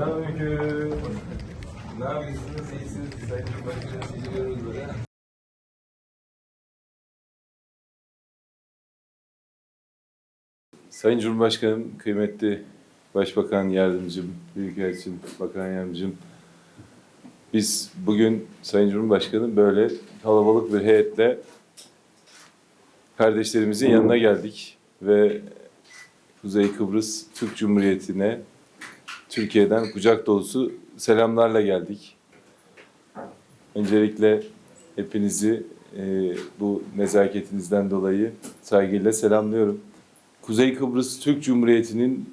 Selamünaleyküm. Ne yapıyorsunuz? İyisiniz. Sayın Cumhurbaşkanı sizi görüyoruz böyle. Sayın Cumhurbaşkanım, kıymetli Başbakan Yardımcım, Büyükelçim, Bakan Yardımcım. Biz bugün Sayın Cumhurbaşkanım böyle kalabalık bir heyetle kardeşlerimizin yanına geldik ve Kuzey Kıbrıs Türk Cumhuriyeti'ne Türkiye'den kucak dolusu selamlarla geldik. Öncelikle hepinizi e, bu nezaketinizden dolayı saygıyla selamlıyorum. Kuzey Kıbrıs Türk Cumhuriyeti'nin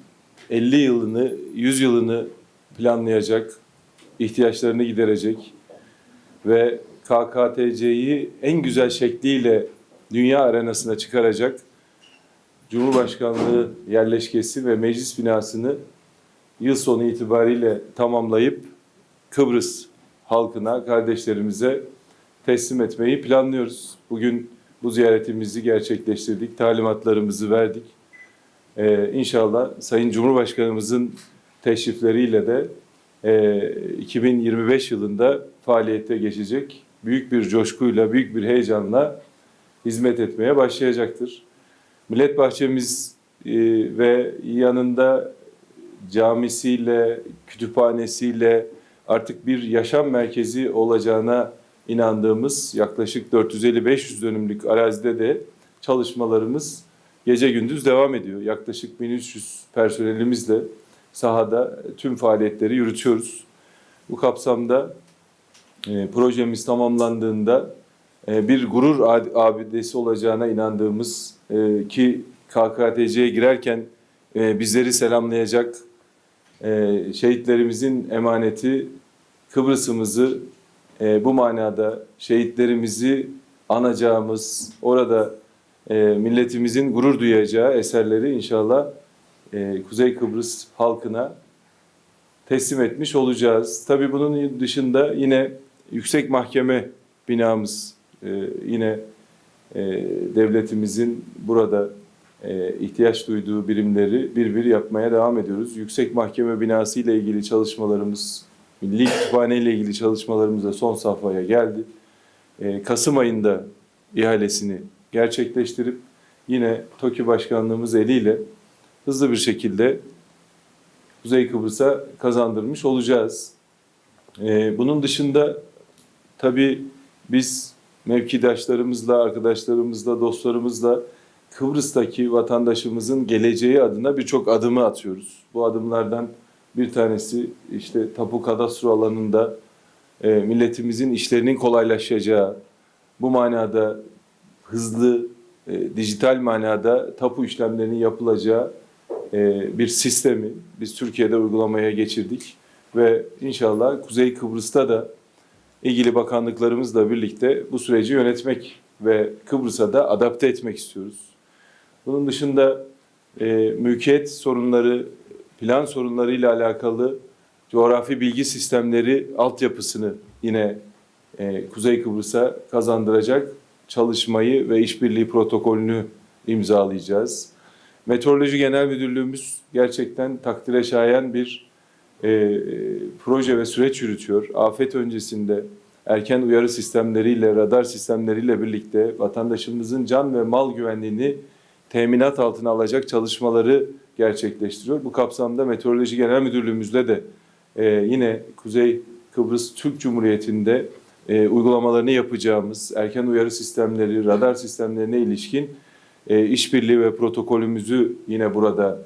50 yılını, 100 yılını planlayacak, ihtiyaçlarını giderecek ve KKTC'yi en güzel şekliyle dünya arenasına çıkaracak Cumhurbaşkanlığı yerleşkesi ve meclis binasını yıl sonu itibariyle tamamlayıp Kıbrıs halkına, kardeşlerimize teslim etmeyi planlıyoruz. Bugün bu ziyaretimizi gerçekleştirdik, talimatlarımızı verdik. Ee, inşallah Sayın Cumhurbaşkanımızın teşrifleriyle de e, 2025 yılında faaliyete geçecek. Büyük bir coşkuyla, büyük bir heyecanla hizmet etmeye başlayacaktır. Millet Bahçemiz e, ve yanında camisiyle, kütüphanesiyle artık bir yaşam merkezi olacağına inandığımız yaklaşık 450-500 dönümlük arazide de çalışmalarımız gece gündüz devam ediyor. Yaklaşık 1300 personelimizle sahada tüm faaliyetleri yürütüyoruz. Bu kapsamda e, projemiz tamamlandığında e, bir gurur abidesi olacağına inandığımız e, ki KKTC'ye girerken e, bizleri selamlayacak e, şehitlerimizin emaneti Kıbrıs'ımızı e, bu manada şehitlerimizi anacağımız, orada e, milletimizin gurur duyacağı eserleri inşallah e, Kuzey Kıbrıs halkına teslim etmiş olacağız. Tabii bunun dışında yine yüksek mahkeme binamız yine devletimizin burada ihtiyaç duyduğu birimleri bir bir yapmaya devam ediyoruz. Yüksek mahkeme binası ile ilgili çalışmalarımız, Milli Kütüphane ile ilgili çalışmalarımız da son safhaya geldi. E, Kasım ayında ihalesini gerçekleştirip yine TOKİ Başkanlığımız eliyle hızlı bir şekilde Kuzey Kıbrıs'a kazandırmış olacağız. Ee, bunun dışında tabii biz mevkidaşlarımızla, arkadaşlarımızla, dostlarımızla Kıbrıs'taki vatandaşımızın geleceği adına birçok adımı atıyoruz. Bu adımlardan bir tanesi işte tapu kadastro alanında e, milletimizin işlerinin kolaylaşacağı, bu manada hızlı, e, dijital manada tapu işlemlerinin yapılacağı e, bir sistemi biz Türkiye'de uygulamaya geçirdik ve inşallah Kuzey Kıbrıs'ta da ilgili bakanlıklarımızla birlikte bu süreci yönetmek ve Kıbrıs'a da adapte etmek istiyoruz. Bunun dışında e, mülkiyet sorunları, plan sorunlarıyla alakalı coğrafi bilgi sistemleri altyapısını yine e, Kuzey Kıbrıs'a kazandıracak çalışmayı ve işbirliği protokolünü imzalayacağız. Meteoroloji Genel Müdürlüğümüz gerçekten takdire şayan bir e, proje ve süreç yürütüyor. Afet öncesinde erken uyarı sistemleriyle, radar sistemleriyle birlikte vatandaşımızın can ve mal güvenliğini teminat altına alacak çalışmaları gerçekleştiriyor. Bu kapsamda Meteoroloji Genel Müdürlüğümüzle de e, yine Kuzey Kıbrıs Türk Cumhuriyeti'nde e, uygulamalarını yapacağımız erken uyarı sistemleri, radar sistemlerine ilişkin e, işbirliği ve protokolümüzü yine burada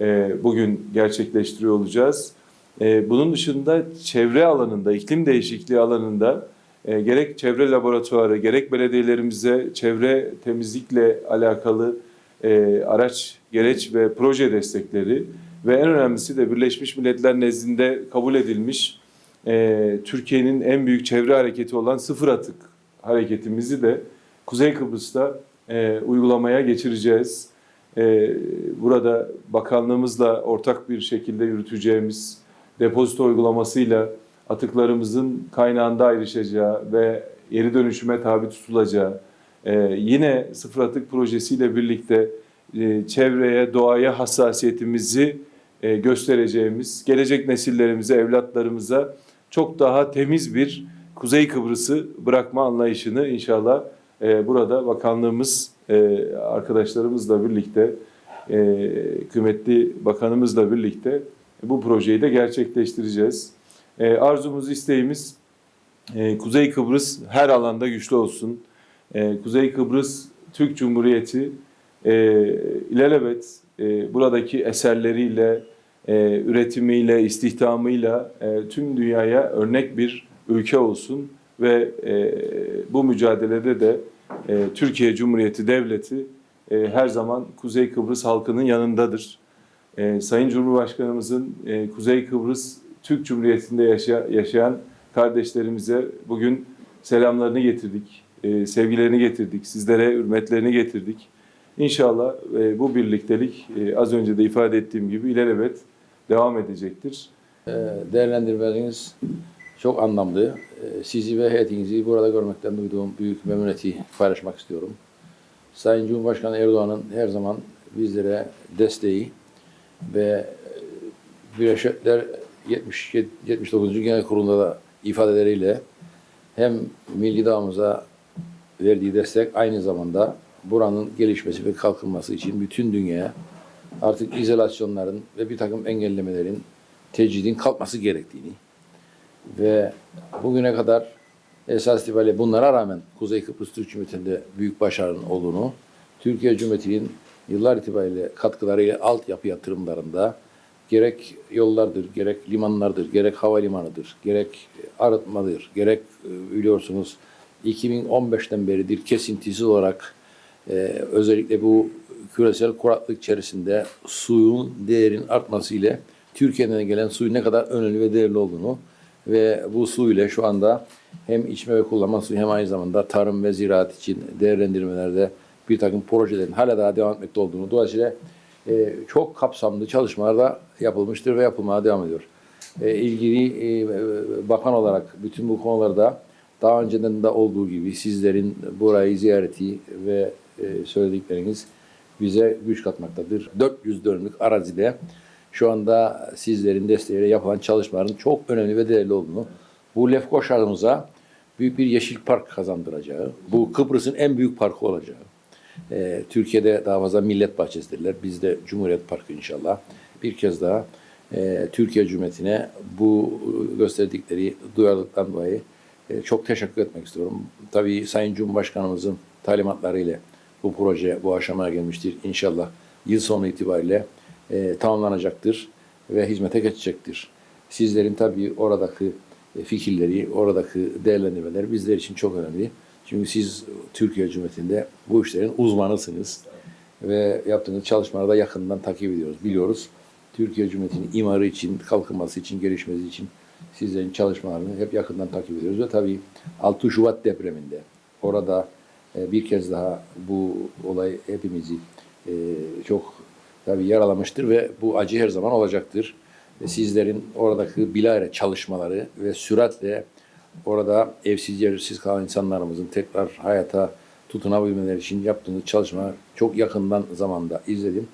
e, bugün gerçekleştiriyor olacağız. E, bunun dışında çevre alanında, iklim değişikliği alanında e, gerek çevre laboratuvarı, gerek belediyelerimize çevre temizlikle alakalı e, araç, gereç ve proje destekleri ve en önemlisi de Birleşmiş Milletler nezdinde kabul edilmiş e, Türkiye'nin en büyük çevre hareketi olan sıfır atık hareketimizi de Kuzey Kıbrıs'ta e, uygulamaya geçireceğiz. E, burada bakanlığımızla ortak bir şekilde yürüteceğimiz depozito uygulamasıyla atıklarımızın kaynağında ayrışacağı ve geri dönüşüme tabi tutulacağı, e, yine sıfır atık projesiyle birlikte e, çevreye, doğaya hassasiyetimizi e, göstereceğimiz, gelecek nesillerimize, evlatlarımıza çok daha temiz bir Kuzey Kıbrıs'ı bırakma anlayışını inşallah e, burada bakanlığımız arkadaşlarımızla birlikte, e, kıymetli bakanımızla birlikte bu projeyi de gerçekleştireceğiz. Arzumuz, isteğimiz Kuzey Kıbrıs her alanda güçlü olsun. E, Kuzey Kıbrıs Türk Cumhuriyeti e, ilelebet e, buradaki eserleriyle, e, üretimiyle, istihdamıyla e, tüm dünyaya örnek bir ülke olsun ve e, bu mücadelede de e, Türkiye Cumhuriyeti Devleti e, her zaman Kuzey Kıbrıs halkının yanındadır. E, Sayın Cumhurbaşkanımızın e, Kuzey Kıbrıs Türk Cumhuriyeti'nde yaşa- yaşayan kardeşlerimize bugün selamlarını getirdik, e, sevgilerini getirdik, sizlere hürmetlerini getirdik. İnşallah e, bu birliktelik e, az önce de ifade ettiğim gibi ilelebet devam edecektir. Ee, Değerlendirmeleriniz çok anlamlı. Ee, Sizi ve heyetinizi burada görmekten duyduğum büyük memnuniyeti paylaşmak istiyorum. Sayın Cumhurbaşkanı Erdoğan'ın her zaman bizlere desteği ve e, Birleşik Milletler 70, 79. Genel Kurulu'nda da ifadeleriyle hem milli dağımıza verdiği destek aynı zamanda buranın gelişmesi ve kalkınması için bütün dünyaya artık izolasyonların ve bir takım engellemelerin tecridin kalkması gerektiğini ve bugüne kadar esas itibariyle bunlara rağmen Kuzey Kıbrıs Türk Cumhuriyeti'nde büyük başarının olduğunu, Türkiye Cumhuriyeti'nin yıllar itibariyle katkılarıyla altyapı yatırımlarında gerek yollardır, gerek limanlardır, gerek havalimanıdır, gerek arıtmadır, gerek e, biliyorsunuz 2015'ten beridir kesintisiz olarak e, özellikle bu küresel kuraklık içerisinde suyun değerinin artması ile Türkiye'den gelen suyun ne kadar önemli ve değerli olduğunu ve bu su ile şu anda hem içme ve kullanma suyu hem aynı zamanda tarım ve ziraat için değerlendirmelerde bir takım projelerin hala daha devam etmekte olduğunu dolayısıyla e, çok kapsamlı çalışmalar da yapılmıştır ve yapılmaya devam ediyor. E, ilgili e, bakan olarak bütün bu konularda daha önceden de olduğu gibi sizlerin burayı ziyareti ve e, söyledikleriniz bize güç katmaktadır. 400 dönümlük arazide şu anda sizlerin desteğiyle yapılan çalışmaların çok önemli ve değerli olduğunu, bu Lefkoşa'mıza büyük bir yeşil park kazandıracağı, bu Kıbrıs'ın en büyük parkı olacağı, ee, Türkiye'de daha fazla millet bahçesidirler. Bizde Cumhuriyet Parkı inşallah. Bir kez daha e, Türkiye Cumhuriyeti'ne bu gösterdikleri duyarlılıktan dolayı e, çok teşekkür etmek istiyorum. Tabii Sayın Cumhurbaşkanımızın talimatlarıyla bu proje bu aşamaya gelmiştir. İnşallah yıl sonu itibariyle e, tamamlanacaktır ve hizmete geçecektir. Sizlerin tabii oradaki e, fikirleri, oradaki değerlendirmeler bizler için çok önemli. Çünkü siz Türkiye Cumhuriyeti'nde bu işlerin uzmanısınız ve yaptığınız çalışmaları da yakından takip ediyoruz, biliyoruz. Türkiye Cumhuriyeti'nin imarı için, kalkınması için, gelişmesi için sizlerin çalışmalarını hep yakından takip ediyoruz. Ve tabii 6 Şubat depreminde orada e, bir kez daha bu olay hepimizi e, çok tabii yaralamıştır ve bu acı her zaman olacaktır. Ve sizlerin oradaki bilahare çalışmaları ve süratle orada evsiz yersiz kalan insanlarımızın tekrar hayata tutunabilmeleri için yaptığınız çalışmalar çok yakından zamanda izledim.